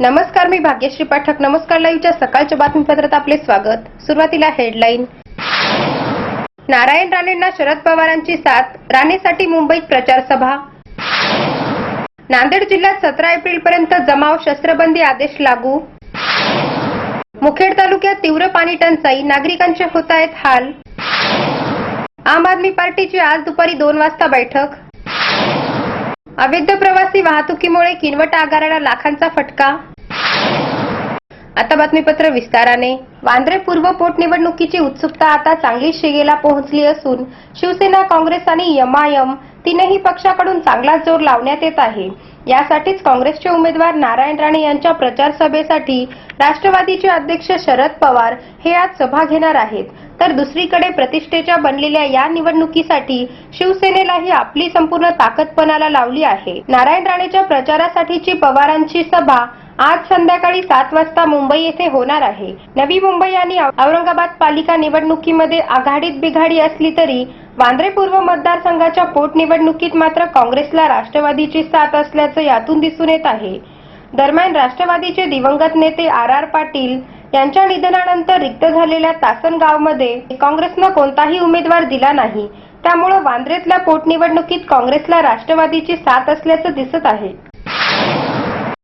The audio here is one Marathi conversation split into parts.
नमस्कार मी भाग्यश्री पाठक. नमस्कार लाईव्हच्या सकाळच्या बातमीपत्रात आपले स्वागत. सुरुवातीला हेडलाईन. नारायण राणेंना शरद पवारांची साथ राणेसाठी मुंबईत प्रचार सभा नांदेड जिल्ह्यात सतरा एप्रिल पर्यंत जमाव शस्त्रबंदी आदेश लागू. मुखेड तालुक्यात तीव्र पाणी टंचाई नागरिकांचे होत आहेत हाल. आम आदमी पार्टीची आज दुपारी दोन वाजता बैठक. अवैध प्रवासी वाहतुकीमुळे किनवट आगाराला लाखांचा फटका. आता बातमीपत्र विस्ताराने. वांद्रे पूर्व पोटनिवडणुकीची उत्सुकता आता चांगली शिगेला पोहोचली असून शिवसेना काँग्रेस आणि यमायम तीनही पक्षाकडून चांगला जोर लावण्यात येत आहे. यासाठीच काँग्रेसचे उमेदवार नारायण राणे यांच्या प्रचार सभेसाठी राष्ट्रवादीचे अध्यक्ष शरद पवार हे आज सभा घेणार आहेत. तर दुसरीकडे प्रतिष्ठेच्या बनलेल्या या निवडणुकीसाठी शिवसेनेलाही आपली संपूर्ण ताकदपणाला लावली आहे. नारायण राणेच्या प्रचारासाठीची पवारांची सभा आज संध्याकाळी सात वाजता मुंबई येथे होणार आहे. नवी मुंबई आणि औरंगाबाद पालिका निवडणुकीमध्ये आघाडीत बिघाडी असली तरी वांद्रे पूर्व मतदारसंघाच्या पोटनिवडणुकीत मात्र काँग्रेसला राष्ट्रवादीची साथ असल्याचं यातून दिसून येत आहे. दरम्यान राष्ट्रवादीचे दिवंगत नेते आर आर पाटील यांच्या निधनानंतर रिक्त झालेल्या तासनगावमध्ये काँग्रेसनं कोणताही उमेदवार दिला नाही. त्यामुळे वांद्रेतल्या पोटनिवडणुकीत काँग्रेसला राष्ट्रवादीची साथ असल्याचं दिसत आहे.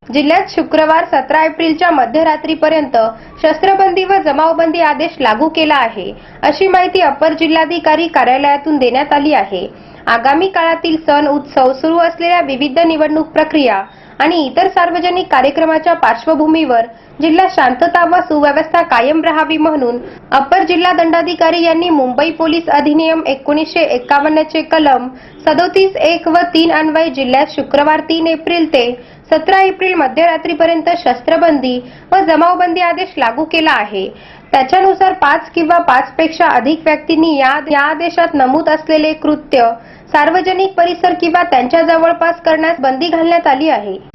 जिल्ह्यात शुक्रवार सतरा एप्रिलच्या मध्यरात्रीपर्यंत शस्त्रबंदी व जमावबंदी आदेश लागू केला आहे. अशी माहिती अपर जिल्हाधिकारी कार्यालयातून देण्यात आली आहे. आगामी काळातील सण उत्सव सुरू असलेल्या विविध निवडणूक प्रक्रिया आणि इतर सार्वजनिक कार्यक्रमाच्या पार्श्वभूमीवर जिल्हा शांतता व सुव्यवस्था कायम राहावी म्हणून अपर जिल्हा दंडाधिकारी यांनी मुंबई पोलीस अधिनियम एकोणीसशे एकावन्नचे कलम सदोतीस एक व तीन अन्वय जिल्ह्यात शुक्रवार तीन एप्रिल ते सतरा एप्रिल मध्यरात्रीपर्यंत शस्त्रबंदी व जमावबंदी आदेश लागू केला आहे. त्याच्यानुसार पाच किंवा पाचपेक्षा अधिक व्यक्तींनी या या आदेशात नमूद असलेले कृत्य सार्वजनिक परिसर किंवा त्यांच्या जवळपास करण्यास बंदी घालण्यात आली आहे.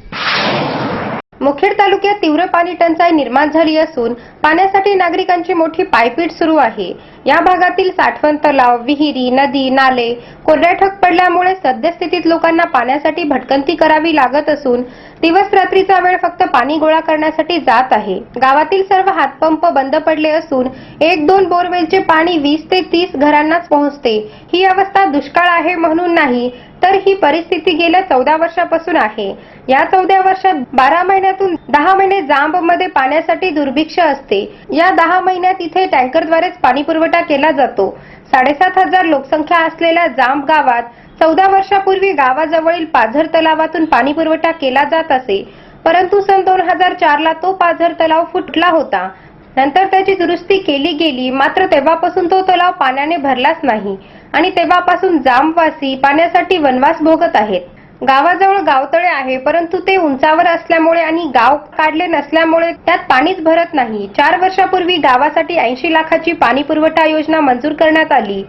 मुखेड तालुक्यात तीव्र पाणी टंचाई निर्माण झाली असून पाण्यासाठी नागरिकांची मोठी पायपीट सुरू आहे. या भागातील साठवण तलाव विहिरी नदी नाले कोरड्याठक पडल्यामुळे सद्यस्थितीत लोकांना पाण्यासाठी भटकंती करावी लागत असून दिवस रात्रीचा वेळ फक्त पाणी गोळा करण्यासाठी जात आहे. गावातील सर्व हातपंप बंद पडले असून एक दोन बोरवेलचे पाणी वीस ते तीस घरांनाच पोहोचते. ही अवस्था दुष्काळ आहे म्हणून नाही तर ही परिस्थिती गेल्या चौदा वर्षापासून आहे. या चौदा वर्षात बारा महिन्यातून दहा महिने जांबमध्ये पाण्यासाठी दुर्भिक्ष असते. या दहा महिन्यात इथे टँकरद्वारेच पाणी पुरवठा केला जातो. साडेसात हजार लोकसंख्या असलेल्या जांब गावात चौदा वर्षापूर्वी गावाजवळील पाझर तलावातून पाणी पुरवठा केला जात असे. परंतु सन दोन हजार चार ला तो पाझर तलाव फुटला होता. नंतर त्याची दुरुस्ती केली गेली मात्र तेव्हापासून तो तलाव पाण्याने भरलाच नाही. आणि तेव्हापासून जामवासी पाण्यासाठी वनवास भोगत आहेत. गावाजवळ गावतळे आहे परंतु ते उंचावर असल्यामुळे आणि गाव काढले नसल्यामुळे त्यात पाणीच भरत नाही. चार वर्षापूर्वी गावासाठी ऐंशी लाखाची पाणी पुरवठा योजना मंजूर करण्यात आली.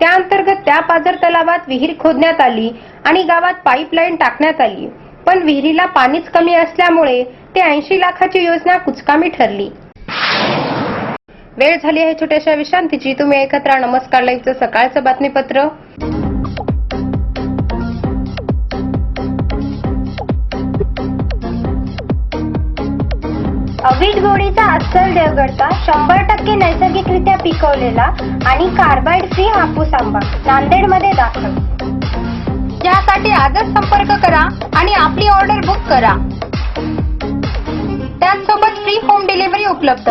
त्या अंतर्गत त्या पाझर तलावात विहीर खोदण्यात आली आणि गावात पाईपलाईन टाकण्यात आली. पण विहिरीला पाणीच कमी असल्यामुळे ते ऐंशी लाखाची योजना कुचकामी ठरली. वेळ झाली आहे छोट्याशा विश्रांतीची. तुम्ही ऐकत राहा नमस्कार लाईव्हचं सकाळचं बातमीपत्र. अवीट गोडीचा अस्सल देवगडचा शंभर टक्के नैसर्गिकरित्या पिकवलेला आणि कार्बाइड फ्री हापूस आंबा नांदेडमध्ये दाखल. यासाठी आजच संपर्क करा आणि आपली ऑर्डर बुक करा. त्याचसोबत फ्री होम डिलिव्हरी उपलब्ध.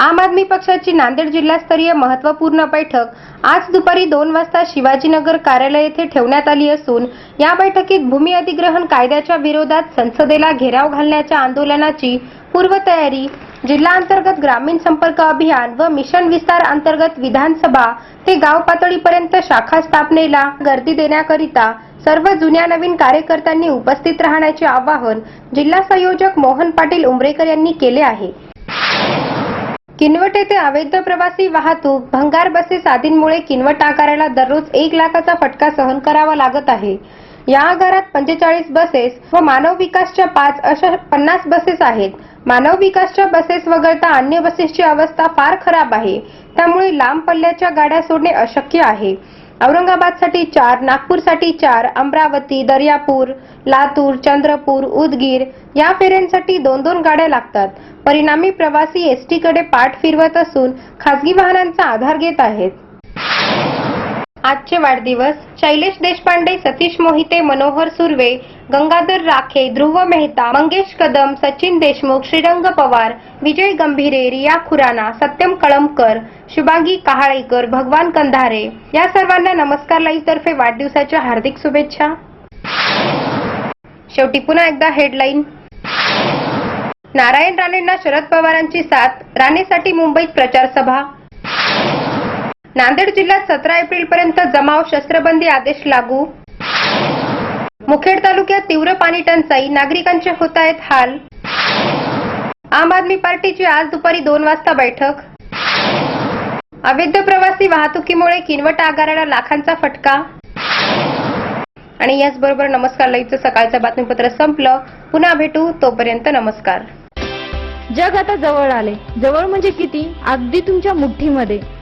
आम आदमी पक्षाची नांदेड जिल्हास्तरीय महत्त्वपूर्ण बैठक आज दुपारी दोन वाजता शिवाजीनगर कार्यालय येथे ठेवण्यात आली असून या बैठकीत भूमी अधिग्रहण कायद्याच्या विरोधात संसदेला घेराव घालण्याच्या आंदोलनाची पूर्वतयारी जिल्हा अंतर्गत ग्रामीण संपर्क अभियान व मिशन विस्तार अंतर्गत विधानसभा ते गाव पातळीपर्यंत शाखा स्थापनेला गर्दी देण्याकरिता सर्व जुन्या नवीन कार्यकर्त्यांनी उपस्थित राहण्याचे आवाहन जिल्हा संयोजक मोहन पाटील उमरेकर यांनी केले आहे. किनवट येथे अवैध प्रवासी वाहतूक भंगार बसेस आदींमुळे किनवट आकाराला दररोज एक लाखाचा फटका सहन करावा लागत आहे. या आगारात पंचेचाळीस बसेस व मानव विकासच्या पाच अशा पन्नास बसेस आहेत. मानव विकासच्या बसेस वगळता अन्य बसेसची अवस्था फार खराब आहे. त्यामुळे लांब पल्ल्याच्या गाड्या सोडणे अशक्य आहे. औरंगाबादसाठी चार नागपूरसाठी चार अमरावती दर्यापूर लातूर चंद्रपूर उदगीर या फेऱ्यांसाठी दोन दोन गाड्या लागतात. परिणामी प्रवासी एसटीकडे पाठ फिरवत असून खासगी वाहनांचा आधार घेत आहेत. आजचे वाढदिवस शैलेश देशपांडे सतीश मोहिते मनोहर सुर्वे गंगाधर राखे ध्रुव मेहता मंगेश कदम सचिन देशमुख श्रीरंग पवार विजय गंभीरे रिया खुराना सत्यम कळमकर शुभांगी कहाळेकर भगवान कंधारे या सर्वांना नमस्कार लाईव्ह तर्फे वाढदिवसाच्या हार्दिक शुभेच्छा. शेवटी पुन्हा एकदा हेडलाईन. नारायण राणेंना शरद पवारांची साथ राणेसाठी मुंबईत प्रचार सभा नांदेड जिल्ह्यात सतरा एप्रिल पर्यंत जमाव शस्त्रबंदी आदेश लागू. मुखेड तालुक्यात तीव्र पाणी टंचाई नागरिकांचे होत आहेत हाल. आम आदमी पार्टीची आज दुपारी दोन वाजता बैठक. अवैध प्रवासी वाहतुकीमुळे किनवट आगाराला लाखांचा फटका. आणि याचबरोबर नमस्कार लाईव्हचं सकाळचं बातमीपत्र संपलं. पुन्हा भेटू तोपर्यंत नमस्कार. जग आता जवळ आले जवळ म्हणजे किती? अगदी तुमच्या मुठ्ठीमध्ये